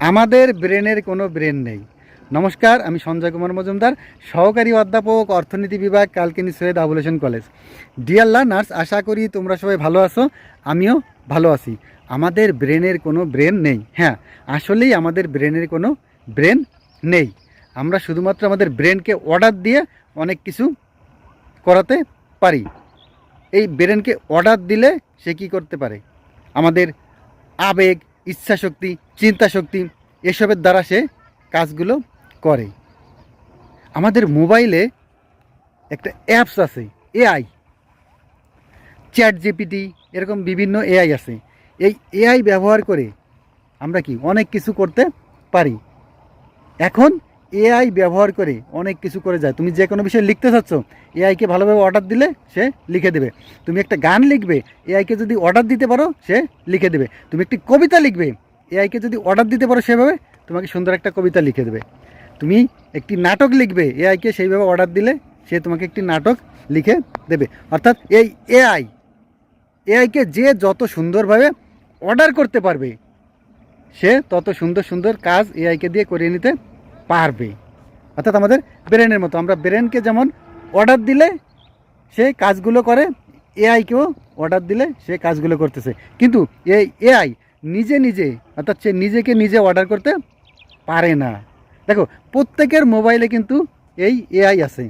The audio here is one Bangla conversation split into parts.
আমাদের ব্রেনের কোনো ব্রেন নেই। নমস্কার, আমি সঞ্জয় কুমার মজুমদার, সহকারী অধ্যাপক, অর্থনীতি বিভাগ, Kalkini Syed Abul Hossain college. Dear learners আশা করি তোমরা সবাই ভালো আছো, আমিও ভালো আছি। আমাদের ব্রেনের কোনো ব্রেন নেই। হ্যাঁ আসলেই আমাদের ব্রেনের কোনো ব্রেন নেই। আমরা শুধুমাত্র আমাদের ব্রেনকে অর্ডার দিয়ে অনেক কিছু করাতে পারি। এই ব্রেনকে অর্ডার দিলে সে কি করতে পারে? আমাদের আবেগ ইচ্ছাশক্তি, চিন্তাশক্তি, এসবের দ্বারা সে কাজগুলো করে। আমাদের মোবাইলে একটা অ্যাপস আছে এআই চ্যাট জিপিটি এরকম বিভিন্ন এআই আছে। এই এআই ব্যবহার করে আমরা কি অনেক কিছু করতে পারি। এখন এআই ব্যবহার করে অনেক কিছু করে যায়। তুমি যে কোনো বিষয়ে লিখতে চাচ্ছ এআইকে ভালোভাবে অর্ডার দিলে সে লিখে দেবে। তুমি একটা গান লিখবে এআইকে যদি অর্ডার দিতে পারো, সে লিখে দেবে। তুমি একটি কবিতা লিখবে এআইকে যদি অর্ডার দিতে পারো সেভাবে, তোমাকে সুন্দর একটা কবিতা লিখে দেবে। তুমি একটি নাটক লিখবে এআইকে সেইভাবে অর্ডার দিলে সে তোমাকে একটি নাটক লিখে দেবে। অর্থাৎ এই এআই এআইকে যে যত সুন্দরভাবে অর্ডার করতে পারবে, সে তত সুন্দর সুন্দর কাজ এআইকে দিয়ে করিয়ে নিতে পারবে। অর্থাৎ আমাদের ব্রেনের মতো। আমরা ব্রেনকে যেমন অর্ডার দিলে সে কাজগুলো করে এআইকেও অর্ডার দিলে সে কাজগুলো করতেছে। কিন্তু এই এআই নিজে নিজে, অর্থাৎ সে নিজেকে নিজে অর্ডার করতে পারে না। দেখো, প্রত্যেকের মোবাইলে কিন্তু এই এআই আছে।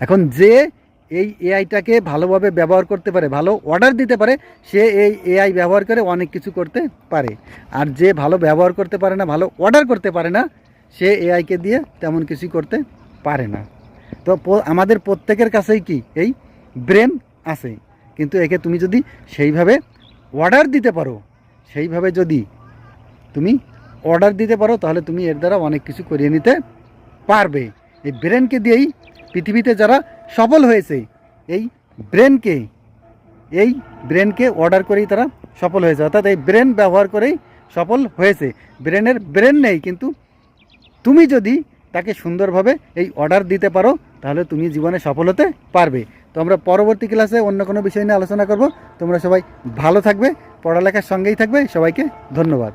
এখন যে এই এআইটাকে ভালোভাবে ব্যবহার করতে পারে, ভালো অর্ডার দিতে পারে, সে এই এআই ব্যবহার করে অনেক কিছু করতে পারে। আর যে ভালো ব্যবহার করতে পারে না, ভালো অর্ডার করতে পারে না সে এআইকে দিয়ে তেমন কিছু করতে পারে না। তো আমাদের প্রত্যেকের কাছেই কি? এই ব্রেন আছে। কিন্তু একে তুমি যদি সেইভাবে অর্ডার দিতে পারো, সেইভাবে যদি তুমি অর্ডার দিতে পারো, তাহলে তুমি এর দ্বারা অনেক কিছু করিয়ে নিতে পারবে। এই ব্রেনকে দিয়েই পৃথিবীতে যারা সফল হয়েছে, এই ব্রেনকে এই ব্রেনকে অর্ডার করেই তারা সফল হয়েছে। অর্থাৎ এই ব্রেন ব্যবহার করেই সফল হয়েছে। ব্রেনের ব্রেন নেই, কিন্তু তুমি যদি তাকে সুন্দরভাবে এই অর্ডার দিতে পারো, তাহলে তুমি জীবনে সফল হতে পারবে। তো আমরা পরবর্তী ক্লাসে অন্য কোনো বিষয় নিয়ে আলোচনা করব। তোমরা সবাই ভালো থাকবে, পড়ালেখার সঙ্গেই থাকবে। সবাইকে ধন্যবাদ।